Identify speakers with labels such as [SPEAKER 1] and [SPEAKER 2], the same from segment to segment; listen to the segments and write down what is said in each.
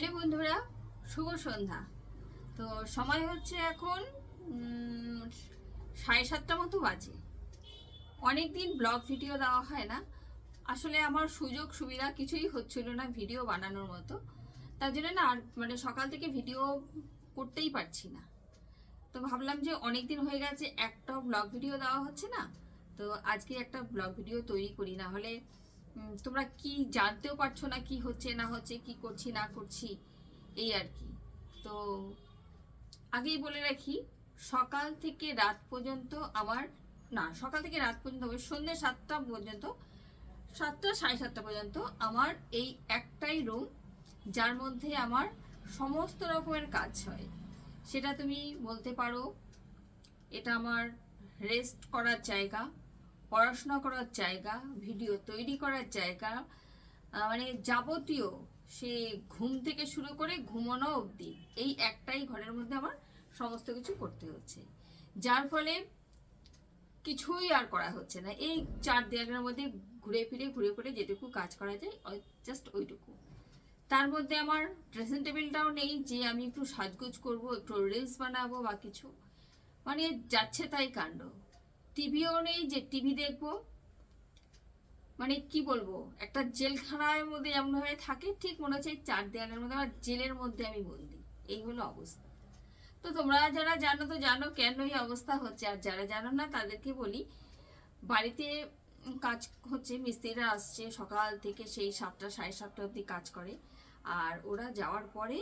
[SPEAKER 1] Hello বন্ধুরা, শুভ সন্ধ্যা। তো সময় হচ্ছে এখন সাড়ে সাতটা মতো বাজে। অনেক দিন ব্লগ ভিডিও দেওয়া হয় না। আসলে আমার সুযোগ সুবিধা কিছুই হচ্ছিল না ভিডিও বানানোর মতো। তার জন্য না আর মানে সকাল থেকে ভিডিও করতেই পারছি না। তো ভাবলাম যে অনেক দিন হয়ে গেছে, একটাও ব্লগ ভিডিও দেওয়া হচ্ছে না। তো আজকে একটা ব্লগ ভিডিও তৈরি করি, না হলে তোমরা কি জানতেও পারছ না কি হচ্ছে, না হচ্ছে, কি করছি, না করছি, এই আর কি। তো আগেই বলে রাখি, সকাল থেকে রাত পর্যন্ত আমার, না, সকাল থেকে রাত পর্যন্ত হবে, সন্ধ্যে সাতটা পর্যন্ত, সাতটা, সাড়ে সাতটা পর্যন্ত আমার এই একটাই রুম যার মধ্যে আমার সমস্ত রকমের কাজ হয়। সেটা তুমি বলতে পারো, এটা আমার রেস্ট করার জায়গা। পড়াশোনা করার জায়গা ভিডিও তৈরি করার জায়গা মানে যাবতীয় সে ঘুম থেকে শুরু করে ঘুমানো অবধি এই একটাই ঘরের মধ্যে আমার সমস্ত কিছু করতে হচ্ছে। যার ফলে কিছুই আর করা হচ্ছে না। এই চার দেয়ালের মধ্যে ঘুরে ফিরে ঘুরে ফিরে যেটুকু কাজ করা যায় জাস্ট ওইটুকু। তার মধ্যে আমার ড্রেসিং টেবিলটাও নেই যে আমি একটু সাজগোজ করব, একটু রিলস বানাবো বা কিছু। মানে যাচ্ছে তাই কাণ্ড। টিভিও নেই যে টিভি দেখব। মানে কি বলব? একটা জেলখানার মধ্যে যেমন ভাবে থাকে, ঠিক মনে হচ্ছে চার দেয়ালের মধ্যে আমার জেলের মধ্যে আমি বন্দি। এই হলো অবস্থা। তো তোমরা যারা জানো, তো জানো কেন এই অবস্থা হচ্ছে। আর যারা জানো না, তাদেরকে বলি, বাড়িতে কাজ হচ্ছে, মিস্ত্রিরা আসছে সকাল থেকে সেই সাতটা, সাড়ে সাতটা অবধি কাজ করে। আর ওরা যাওয়ার পরে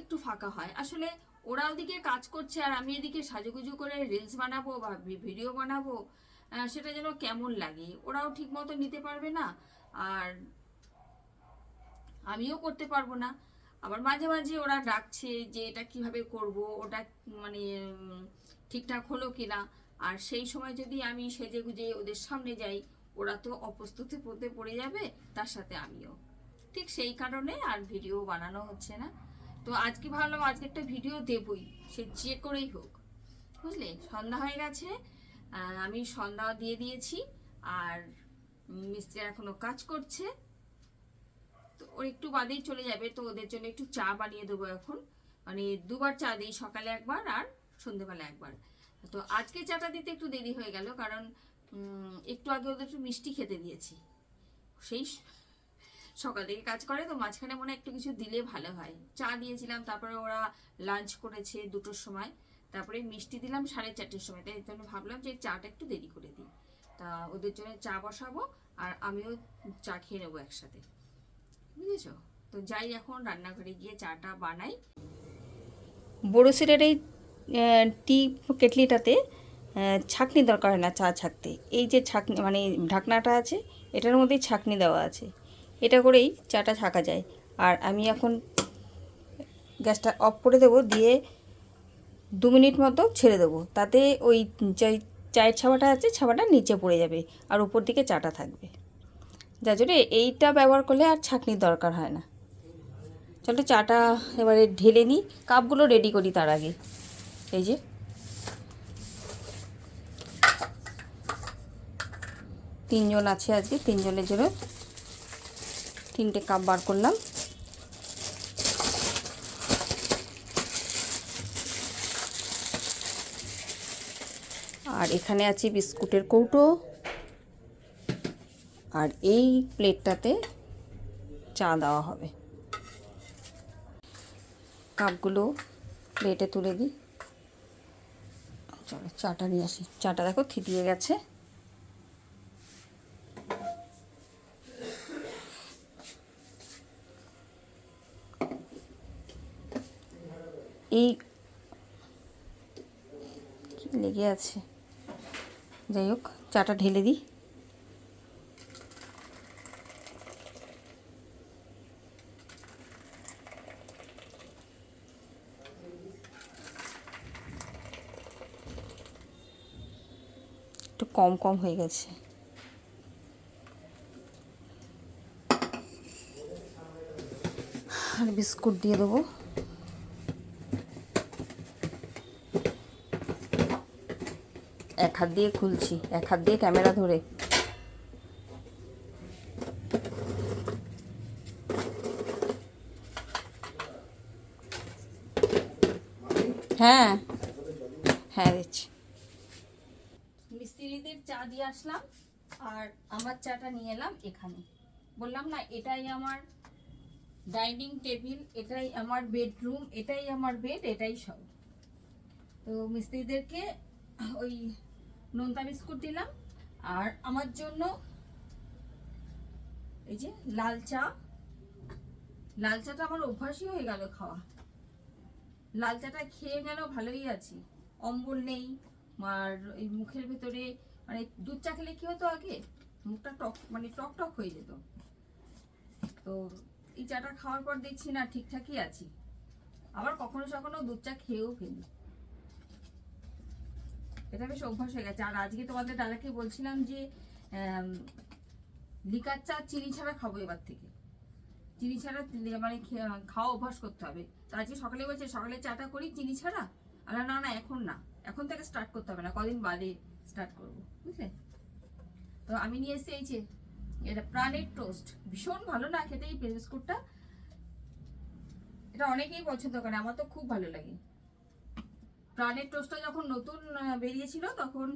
[SPEAKER 1] একটু ফাঁকা হয়। আসলে ওরা ওদিকে কাজ করছে আর আমি এদিকে সাজুগুজু করে রিলস বানাবো বা ভিডিও বানাবো সেটা যেন কেমন লাগে। ওরাও ঠিক মতো নিতে পারবে না আর আমিও করতে পারব না। আবার মাঝে মাঝে ওরা ডাকছে যে এটা কীভাবে করব, ওটা মানে ঠিকঠাক হলো কি না আর সেই সময় যদি আমি সেজে গুজে ওদের সামনে যাই, ওরা তো অপ্রস্তুতে পড়তে পড়ে যাবে, তার সাথে আমিও। ঠিক সেই কারণে আর ভিডিও বানানো হচ্ছে না। তো আজকে ভাবলাম আজকে একটা ভিডিও দেবই, সে যে করেই হোক। বুঝলে? সন্ধ্যা হয়ে গেছে আমি সন্ধ্যা দিয়ে দিয়েছি, আর মিস্ত্রি এখনও কাজ করছে। তো ওর একটু বাদেই চলে যাবে, তো ওদের জন্য একটু চা বানিয়ে দেবো এখন। মানে দুবার চা দিই, সকালে একবার আর সন্ধেবেলা একবার। তো আজকে চাটা দিতে একটু দেরি হয়ে গেল, কারণ একটু আগে ওদের একটু মিষ্টি খেতে দিয়েছি। সেই সকাল থেকে কাজ করে, তো মাঝখানে মনে একটু কিছু দিলে ভালো হয়। চা দিয়েছিলাম, তারপরে ওরা লাঞ্চ করেছে দুটোর সময়। তারপরে মিষ্টি দিলাম সাড়ে চারটের সময়। তাই জন্য ভাবলাম যে চাটা একটু দেরি করে দিই। তা ওদের জন্য চা বসাবো আর আমিও চা খেয়ে নেব একসাথে। বুঝেছ? তো যাই, এখন রান্নাঘরে গিয়ে চাটা বানাই। বোরোসিলের এই টি কেটলিটাতে ছাঁকনি দরকার হয় না চা ছাঁকতে এই যে ছাঁকনি মানে ঢাকনাটা আছে, এটার মধ্যেই ছাঁকনি দেওয়া আছে। এটা করেই চাটা ছাঁকা যায়। আর আমি এখন গ্যাসটা অফ করে দেবো, দিয়ে দু মিনিট মতো ছেড়ে দেবো। তাতে ওই চায়ের ছাওয়াটা আছে ছাওয়াটা নিচে পড়ে যাবে আর উপর দিকে চাটা থাকবে। যার জন্য এইটা ব্যবহার করলে আর ছাঁকনির দরকার হয় না। চলো চাটা এবারে ঢেলে নিই, কাপগুলো রেডি করি তার আগে। এই যে। তিনজন আছে আজকে, তিনজনের জন্য তিনটে কাপ বার করলাম। আর এখানে আছে বিস্কুটের কৌটো। আর এই প্লেটটাতে চা দেওয়া হবে। কাপগুলো প্লেটে তুলে দিই। চলো, চাটা নিয়ে আসি। চাটা দেখো থিতিয়ে গেছে। এই লেগে আছে? যাই হোক, চাটা ঢেলে দিই। একটু কম কম হয়ে গেছে। আর বিস্কুট দিয়ে দেবো। হাত দিয়ে খুলছি, এক হাত দিয়ে ক্যামেরা ধরে। হ্যাঁ হ্যাঁ দিচ্ছি। মিস্ত্রিদের চা দিয়ে আসলাম, আর আমার চাটা নিয়ে এলাম এখানে। বললাম না, এটাই আমার ডাইনিং টেবিল, এটাই আমার বেডরুম, এটাই আমার বেড, এটাই সব। তো মিস্ত্রিদেরকে ওই নোনতা বিস্কুট দিলাম। আর আমার জন্য এই যে লাল চা। লাল চাটা আমার অভ্যাসই হয়ে গেল খাওয়া। লাল চাটা খেয়ে গেল ভালোই আছি। অম্বল নেই আর এই মুখের ভেতরে মানে দুধ চা খেলে কি হতো আগে? মুখটা টক মানে টক টক হয়ে যেত। তো এই চাটা খাওয়ার পর দেখছি না ঠিকঠাকই আছি। আবার কখনো কখনো দুধ চা খেয়েও ফেলি। এটা বেশ অভ্যাস হয়ে গেছে। আর আজকে তোমাদের দাদাকে বলছিলাম যে লিকার চা চিনি ছাড়া খাব এবার থেকে। চিনি ছাড়া মানে খাওয়া অভ্যাস করতে হবে। তো আজকে সকালে বলছে, সকালে চাটা করি চিনি ছাড়া? আর না না, এখন না। এখন থেকে স্টার্ট করতে হবে না। কদিন বাদে স্টার্ট করব। বুঝলে? তো আমি নিয়ে এসেছি এই যে, এটা প্রাণের টোস্ট ভীষণ ভালো না খেতে এই বিস্কুটটা এটা অনেকেই পছন্দ করে, আমার তো খুব ভালো লাগে। প্রাণের টোস্টটা যখন নতুন বেরিয়েছিল, তখন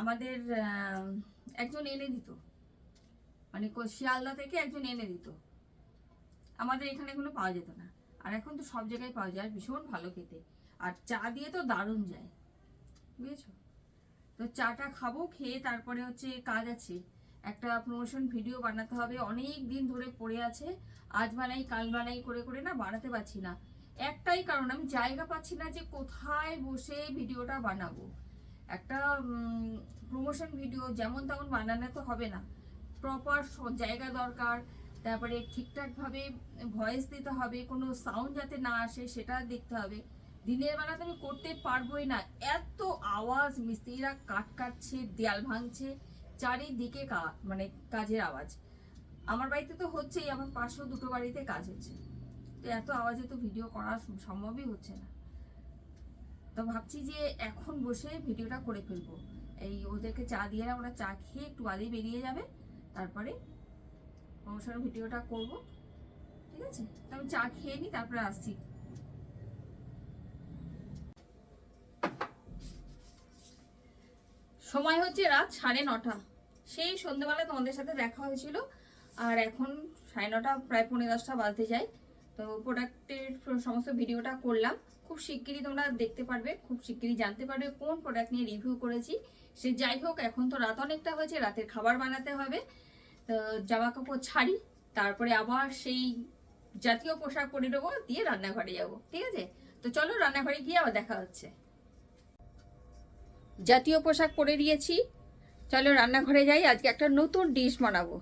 [SPEAKER 1] আমাদের একজন এনে দিত। মানে শিয়ালদা থেকে একজন এনে দিত। আমাদের এখানে কোনো পাওয়া যেত না। আর এখন তো সব জায়গায় পাওয়া যায়, আর ভীষণ ভালো খেতে। আর চা দিয়ে তো দারুণ যায়। বুঝেছ? তো চাটা খাব, খেয়ে তারপরে হচ্ছে কাজ আছে। একটা প্রমোশন ভিডিও বানাতে হবে। অনেক দিন ধরে পড়ে আছে। আজ বানাই, কাল বানাই করে করে না বানাতে পারছি না। একটাই কারণ, আমি জায়গা পাচ্ছি না যে কোথায় বসে ভিডিওটা বানাবো। একটা প্রমোশন ভিডিও যেমন তেমন বানানো তো হবে না। প্রপার জায়গা দরকার, তারপরে ঠিকঠাকভাবে ভয়েস দিতে হবে, কোনো সাউন্ড যাতে না আসে সেটা দেখতে হবে। দিনের বেলা তো আমি করতে পারবোই না। এত আওয়াজ, মিস্ত্রিরা কাট কাটছে, দেয়াল ভাঙছে, চারিদিকে মানে কাজের আওয়াজ। আমার বাড়িতে তো হচ্ছেই, আমার পাশেও দুটো বাড়িতে কাজ হচ্ছে। তো এত আওয়াজে তো ভিডিও করা সম্ভবই হচ্ছে না। তো ভাবছি যে এখন বসে ভিডিওটা করে ফেলব। এই ওদেরকে চা দিয়ে ওরা চা খেয়ে একটু বাদেই বেরিয়ে যাবে। তারপরে প্রমোশন ভিডিওটা করব। ঠিক আছে? আমি চা খেয়ে নিই তারপরে আসছি। সময় হচ্ছে রাত সাড়ে নটা। সেই সন্ধ্যেবেলা তোমাদের সাথে দেখা হয়েছিল। আর এখন সাড়ে নটা, প্রায় পৌনে দশটা বাজতে যায়। তো প্রোডাক্টের সমস্ত ভিডিওটা করলাম। খুব শিগগিরই তোমরা দেখতে পারবে, খুব শিগগিরই জানতে পারবে কোন প্রোডাক্ট নিয়ে রিভিউ করেছি। সে যাই হোক, এখন তো রাত অনেকটা হয়েছে, রাতের খাবার বানাতে হবে। তো জামা কাপড় ছাড়ি, তারপরে আবার সেই জাতীয় পোশাক পরে নেব, দিয়ে রান্নাঘরে যাব, ঠিক আছে? তো চলো রান্নাঘরে গিয়ে আবার দেখা হচ্ছে। জাতীয় পোশাক পরে দিয়েছি চলো রান্নাঘরে যাই, আজকে একটা নতুন ডিশ বানাবো।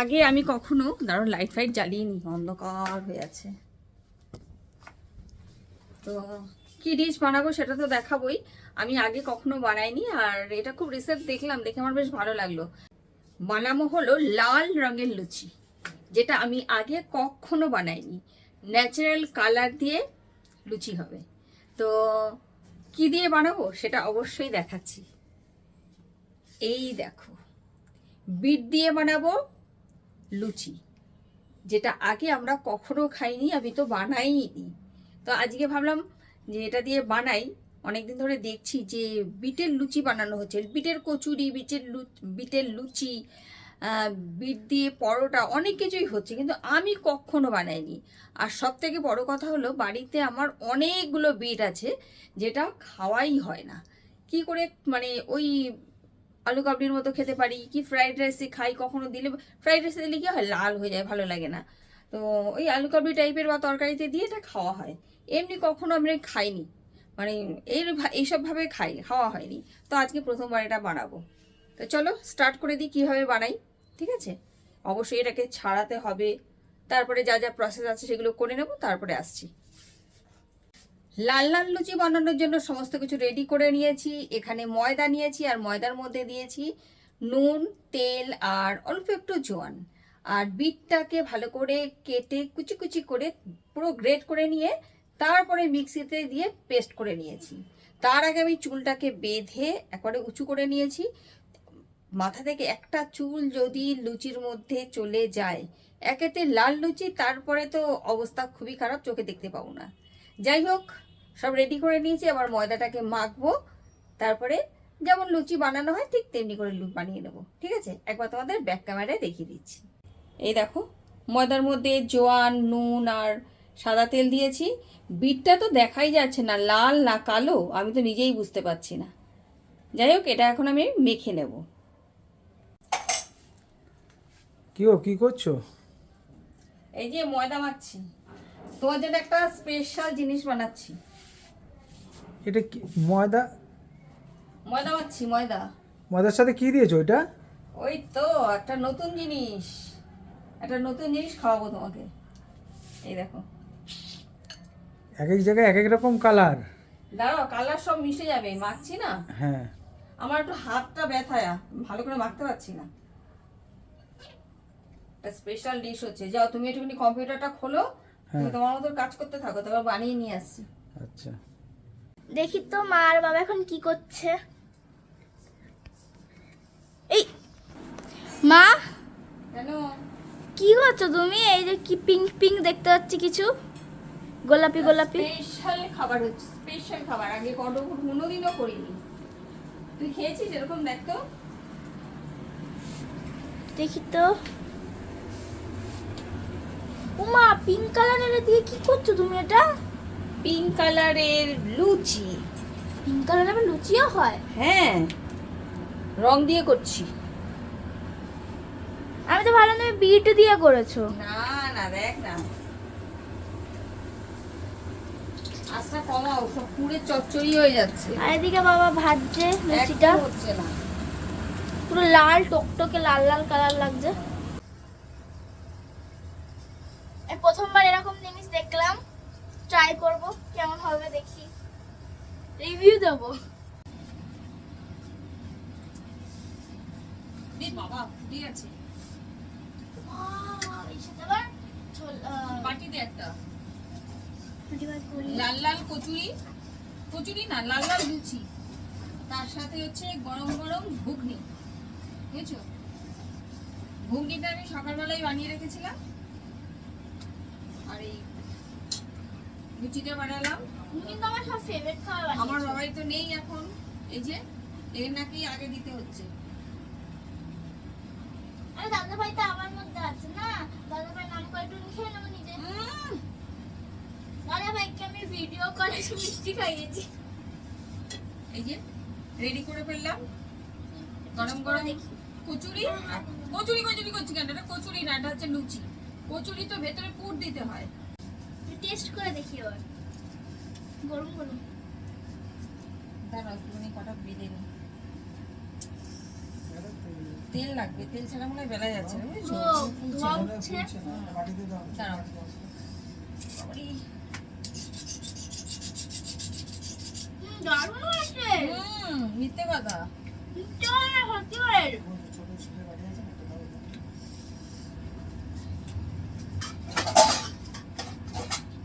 [SPEAKER 1] আগে আমি কখনো দাঁড়ো লাইট ফাইট জ্বালিয়ে অন্ধকার হয়ে আছে। তো কি ডিশ বানাবো সেটা তো দেখাবোই। আমি আগে কখনো বানাইনি আর এটা খুব রিসেন্ট দেখলাম, দেখে আমার বেশ ভালো লাগল। বানাবো হলো লাল রঙের লুচি, যেটা আমি আগে কখনো বানাইনি। ন্যাচারাল কালার দিয়ে লুচি হবে। তো কি দিয়ে বানাবো সেটা অবশ্যই দেখাচ্ছি। এই দেখো, বিট দিয়ে বানাবো লুচি, যেটা আগে আমরা কখনো খাইনি, আমি তো বানাইনি তো আজকে ভাবলাম যে এটা দিয়ে বানাই, অনেকদিন ধরে দেখছি যে বিটের লুচি বানানো হচ্ছে, বিটের কচুরি, বিটের লু- বিটের লুচি বিট দিয়ে পরোটা, অনেক কিছুই হচ্ছে, কিন্তু আমি কখনো বানাইনি। আর সব থেকে বড় কথা হলো, বাড়িতে আমার অনেকগুলো বিট আছে, যেটা খাওয়াই হয় না। কি করে মানে ওই আলু কাবলির মতো খেতে পারি কি ফ্রাইড রাইসে খাই, কখনো দিলে ফ্রাইড রাইসে দিলে কি হয়, লাল হয়ে যায়, ভালো লাগে না। তো ওই আলু কাবলি টাইপের বা তরকারিতে দিয়ে এটা খাওয়া হয়। এমনি কখনো আমরা খাইনি। মানে এই এইসবভাবে খাই, খাওয়া হয়নি। তো আজকে প্রথমবার এটা বানাবো। তো চলো স্টার্ট করে দিই কীভাবে বানাই, ঠিক আছে? অবশ্যই এটাকে ছাড়াতে হবে। তারপরে যা যা প্রসেস আছে সেগুলো করে নেব, তারপরে আসছি। লাল লাল লুচি বানানোর জন্য সমস্ত কিছু রেডি করে নিয়েছি। এখানে ময়দা নিয়েছি আর ময়দার মধ্যে দিয়েছি নুন, তেল আর অল্প একটু জোয়ান। আর বিটটাকে ভালো করে কেটে কুচি কুচি করে পুরো গ্রেট করে নিয়ে তারপরে মিক্সিতে দিয়ে পেস্ট করে নিয়েছি। তার আগে আমি চুলটাকে বেঁধে একবারে উঁচু করে নিয়েছি। মাথা থেকে একটা চুল যদি লুচির মধ্যে চলে যায়, একেতে লাল লুচি, তারপরে তো অবস্থা খুবই খারাপ, চোখে দেখতে পাবো না। যাই হোক সব রেডি করে নিয়েছি আবার ময়দাটাকে মাখবো। তারপরে যেমন লুচি বানানো হয় ঠিক তেমনি করে লুচ বানিয়ে নেব। ঠিক আছে? একবার তোমাদের ব্যাক ক্যামেরায় দেখিয়ে দিচ্ছি। এই দেখো ময়দার মধ্যে জোয়ান নুন আর সাদা তেল দিয়েছি। বিটটা তো দেখাই যাচ্ছে না লাল না কালো আমি তো নিজেই বুঝতে পারছি না। যাই হোক এটা এখন আমি মেখে নেব।
[SPEAKER 2] কি ও কি করছ?
[SPEAKER 1] এই যে ময়দা মাখছি। তোমার জন্য একটা স্পেশাল জিনিস বানাচ্ছি।
[SPEAKER 2] এটা কি ময়দা?
[SPEAKER 1] ময়দা মাখছি ময়দা।
[SPEAKER 2] ময়দার সাথে কি দিয়েছ এটা?
[SPEAKER 1] ওই তো একটা নতুন জিনিস। একটা নতুন জিনিস খাওয়াবো তোমাকে। এই দেখো।
[SPEAKER 2] এক এক জায়গায় এক এক রকম কালার।
[SPEAKER 1] দাঁড়াও কালার সব মিশে যাবে মাখছি না?
[SPEAKER 2] হ্যাঁ।
[SPEAKER 1] আমার একটু হাতটা ব্যথায়া ভালো করে মাখতে পারছি না। একটা স্পেশাল ডিশ হচ্ছে। যাও তুমি একটুখানি কম্পিউটারটা খোলো তুমি
[SPEAKER 2] হ্যাঁ।
[SPEAKER 1] তোমার মতো কাজ করতে থাকো তারপর বানিয়ে নিয়ে আসছি।
[SPEAKER 2] আচ্ছা।
[SPEAKER 3] দেখি তো মা আর বাবা এখন কি করছে। এই! মা! কি করছ তুমি? এই যে কি পিঙ্ক পিঙ্ক দেখতে পাচ্ছি কিছু। গোলাপি গোলাপি।
[SPEAKER 1] স্পেশাল খাবার হচ্ছে স্পেশাল খাবার। আগে কত কোনোদিনও করিনি। তুই খেয়েছিস এরকম দেখতো
[SPEAKER 3] দেখি তো। উমা পিঙ্ক কালারের দিয়ে কি করছ তুমি এটা?
[SPEAKER 1] পিঙ্ক কালারের লুচি।
[SPEAKER 3] পিঙ্ক কালারের আবার লুচিও হয়?
[SPEAKER 1] হ্যাঁ রং দিয়ে করছি।
[SPEAKER 3] আমি তো ভালো তুমি বিট দিয়ে করেছ।
[SPEAKER 1] না না দেখ না। আস্তা কমাও সব পুরে চচ্চড়ি হয়ে যাচ্ছে।
[SPEAKER 3] আর এদিকে বাবা ভাজছে লুচিটা।
[SPEAKER 1] হচ্ছে না।
[SPEAKER 3] পুরো লাল টকটকে লাল লাল কালার লাগছে। প্রথমবার এরকম জিনিস দেখলাম। ট্রাই করব কেমন হবে দেখি। রিভিউ দেবো।
[SPEAKER 1] বাবা ফুটে আছে। একটা। লাল লাল কচুরি কচুরি না লাল লাল লুচি। তার সাথে হচ্ছে গরম গরম ঘুগনি। বুঝছ? ঘুগনিটা আমি সকালবেলায় বানিয়ে রেখেছিলাম। আর এই লুচিটা বানালাম।
[SPEAKER 3] কিন্তু আমার সব ফেভারিট খাবার
[SPEAKER 1] আমার বাবাই তো নেই এখন। এই যে এর নাকি আগে দিতে হচ্ছে।
[SPEAKER 3] আরে দাদা ভাই তো আমার মধ্যে আছে না। দাদা ভাই নাম করে একটু খেয়ে নেব নিজে। দাদা ভাইকে আমি ভিডিও করে মিষ্টি খাইয়েছি।
[SPEAKER 1] এই যে রেডি করে ফেললাম। গরম গরম কচুরি কচুরি কচুরি করছি কেন? এটা কচুরি না এটা হচ্ছে লুচি। কচুরি তো ভেতরে পুর দিতে হয়।
[SPEAKER 3] টেস্ট করে দেখি এবার। গরম গরম।
[SPEAKER 1] দাঁড়াও একটুখানি কটা বেঁধে নি তেল লাগবে তেল ছাড়া মনে হয় বেলা যাচ্ছে না বুঝেছ? দাঁড়াও
[SPEAKER 3] দারুণ হয়েছে।
[SPEAKER 1] হুম মিথ্যে কথা
[SPEAKER 3] মিষ্টি হয় না সত্যি করে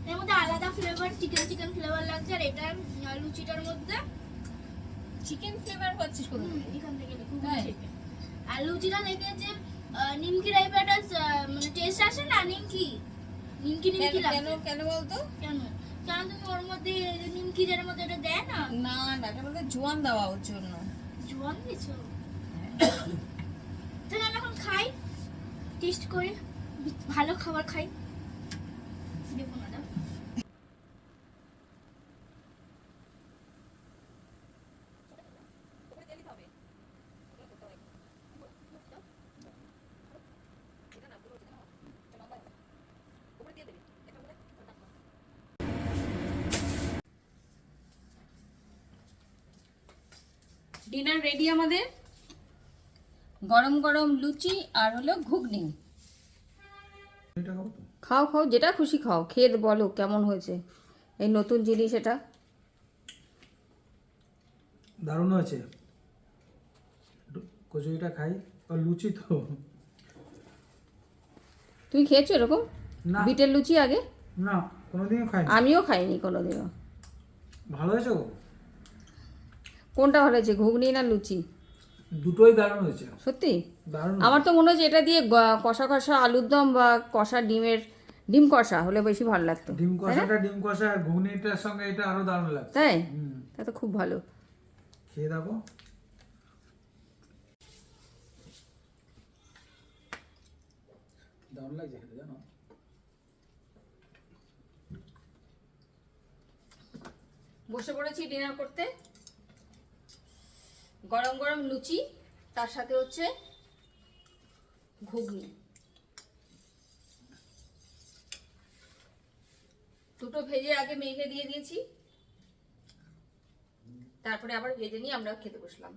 [SPEAKER 3] এর মধ্যে আলাদা ফ্লেভার চিকেন চিকেন ফ্লেভার লাগছে আর এটা আহ, লুচিটার মধ্যে
[SPEAKER 1] চিকেন ফ্লেভার পাচ্ছিস কোথা
[SPEAKER 3] হুম,
[SPEAKER 1] থেকে?
[SPEAKER 3] এখান থেকে দেখুন
[SPEAKER 1] তাই?
[SPEAKER 3] আর লুচিটা দেখে যে আহ, নিমকি টাইপের একটা আহ, মানে টেস্ট আসে না নিমকি নিমকি
[SPEAKER 1] কেন
[SPEAKER 3] নিমকি
[SPEAKER 1] কেন
[SPEAKER 3] লাগছে
[SPEAKER 1] কেন বলতো
[SPEAKER 3] কেন কারণ তুমি ওর মধ্যে যে নিমকি যেটার মধ্যে এটা দেয় না
[SPEAKER 1] না না এটা জোয়ান দেওয়া ওর জন্য।
[SPEAKER 3] জোয়ান দিছো? তাহলে আমরা এখন খাই টেস্ট করি, ভালো খাবার খাই।
[SPEAKER 1] ডিনার রেডি আমাদের? গরম গরম লুচি আর হলো ঘুগনি।
[SPEAKER 2] এটা খাব তো?
[SPEAKER 1] খাও খাও যেটা খুশি খাও। খেয়ে বলো কেমন হয়েছে? এই নতুন জিনিস এটা।
[SPEAKER 2] দারুণ আছে কচুরিটা খাই। আর লুচি তো।
[SPEAKER 1] তুমি খেয়েছো এরকম?
[SPEAKER 2] না।
[SPEAKER 1] বিটের লুচি আগে?
[SPEAKER 2] না কোনোদিনও খাইনি।
[SPEAKER 1] আমিও খাইনি কোনোদিনও।
[SPEAKER 2] ভালো হয়েছে গো?
[SPEAKER 1] কোনটা ভালো হয়েছে ঘুগনি না লুচি?
[SPEAKER 2] দুটোই দারুণ হয়েছে।
[SPEAKER 1] সত্যি?
[SPEAKER 2] দারুণ
[SPEAKER 1] আমার তো মনে হচ্ছে এটা দিয়ে কষা কষা আলুর দম বা কষা ডিমের ডিম কষা হলে বেশি ভালো লাগতো
[SPEAKER 2] ডিম কষাটা ডিম কষা আর ঘুগনিটার সঙ্গে এটা আরও দারুণ লাগছে।
[SPEAKER 1] তাই? তা তো খুব ভালো।
[SPEAKER 2] খেয়ে দেখো। দারুণ লাগছে খেতে জানো?
[SPEAKER 1] বসে পড়েছি ডিনার করতে। গরম গরম লুচি তার সাথে হচ্ছে ঘুগনি। দুটো ভেজে আগে মেখে দিয়ে দিয়েছি। তারপরে আবার ভেজে নিয়ে আমরা খেতে বসলাম।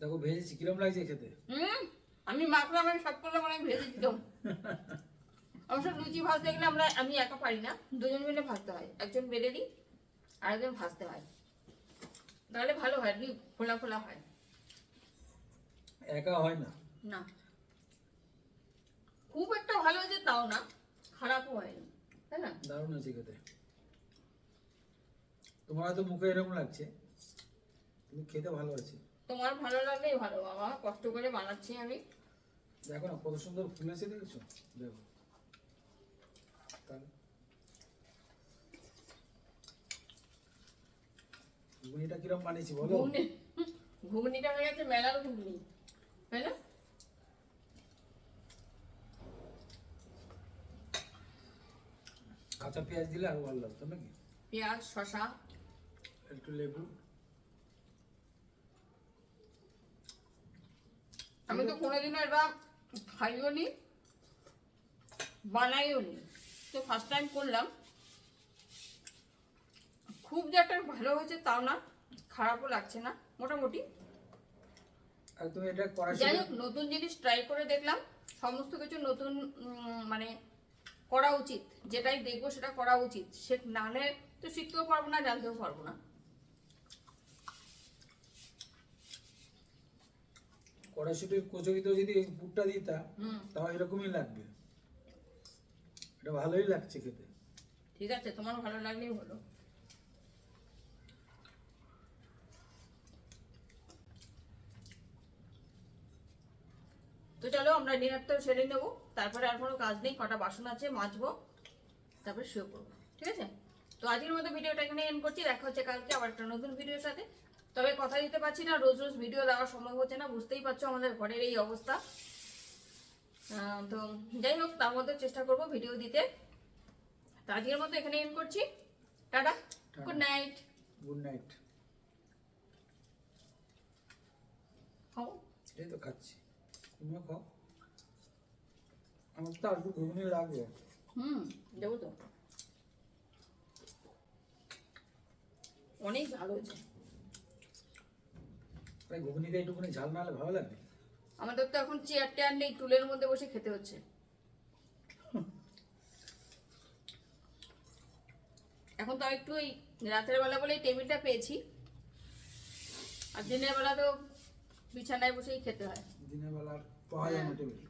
[SPEAKER 2] দেখো ভেজেছি কিরম লাগছে খেতে?
[SPEAKER 1] হুম আমি মাখলাম আমি সব করলাম মানে ভেজে দিতাম। অবশ্য লুচি ভাজতে গেলে আমরা আমি একা পারি না। দুজন মিলে ভাজতে হয়। একজন বেড়ে দিই আর একজন ভাজতে হয়। তাহলে ভালো হয় কি ফোলা ফোলা হয়।
[SPEAKER 2] একা হয় না।
[SPEAKER 1] না। খুব একটা ভালো হয়েছে তাও না খারাপও হয়নি তাই না?
[SPEAKER 2] দারুণ হয়েছে খেতে। তোমার হয়তো মুখে এরকম লাগছে তুমি খেতে ভালো আছে
[SPEAKER 1] তোমার ভালো লাগলেই ভালো বাবা কষ্ট করে বানাচ্ছি আমি।
[SPEAKER 2] দেখো না কত সুন্দর ফুলেছে দেখেছ? দেখো তাহলে ঘুগনিটা কিরম বানিয়েছি বলো?
[SPEAKER 1] ঘুগনিটা হয়ে গেছে মেলার ঘুগনি তাই না?
[SPEAKER 2] কাঁচা পেঁয়াজ দিলে আরও ভালো লাগতো নাকি?
[SPEAKER 1] পেঁয়াজ শশা
[SPEAKER 2] একটু লেবু।
[SPEAKER 1] আমি তো কোনোদিনও এটা খাইও নি বানাইও নি। তো ফার্স্ট টাইম করলাম। খুব যে একটা ভালো হয়েছে তাও না। খারাপও লাগছে না মোটামুটি।
[SPEAKER 2] আর তুমি এটা করার
[SPEAKER 1] যাই হোক নতুন জিনিস ট্রাই করে দেখলাম সমস্ত কিছু নতুন মানে করা উচিত যেটাই দেখব সেটা করা উচিত। সে নাহলে তো শিখতেও পারব না জানতেও পারব না।
[SPEAKER 2] কড়াইশুটির কচুরিতেও যদি এই পুরটা দিতা
[SPEAKER 1] হুম।
[SPEAKER 2] তাও এরকমই লাগবে। এটা ভালোই লাগছে খেতে।
[SPEAKER 1] ঠিক আছে তোমার ভালো লাগলেই হলো। তো চলো আমরা ডিনারটা সেরে নেব। তারপরে আর কোনো কাজ নেই কটা বাসন আছে মাজবো তারপরে শুয়ে পড়ব ঠিক আছে? তো আজকের মতো ভিডিওটা এখানে এন্ড করছি দেখা হচ্ছে কালকে আবার একটা নতুন ভিডিওর সাথে। তবে কথা দিতে পারছি না রোজ রোজ ভিডিও দেওয়া সম্ভব হচ্ছে না বুঝতেই পারছ আমাদের ঘরের এই অবস্থা। তো যাই হোক তার মধ্যে চেষ্টা করব ভিডিও দিতে। তো আজকের মতো এখানে এন্ড করছি। Tata good night
[SPEAKER 2] good night
[SPEAKER 1] খাও।
[SPEAKER 2] তো খাচ্ছি। তুমিও খাও আমার তো আর একটু ঘুগনি লাগবে।
[SPEAKER 1] হুম দেবো তো। অনেক ভালো হয়েছে।
[SPEAKER 2] তাই ঘুগনিতে একটুখানি ঝাল না হলে ভালো লাগবে?
[SPEAKER 1] আমাদের তো এখন চেয়ার টেয়ার নেই টুলের মধ্যে বসে খেতে হচ্ছে। এখন তো একটু ওই রাতের বেলা বলেই টেবিলটা পেয়েছি। আর দিনের বেলা তো বিছানায় বসেই খেতে হয়।
[SPEAKER 2] দিনের বেলা আর পাওয়া যায় না টেবিল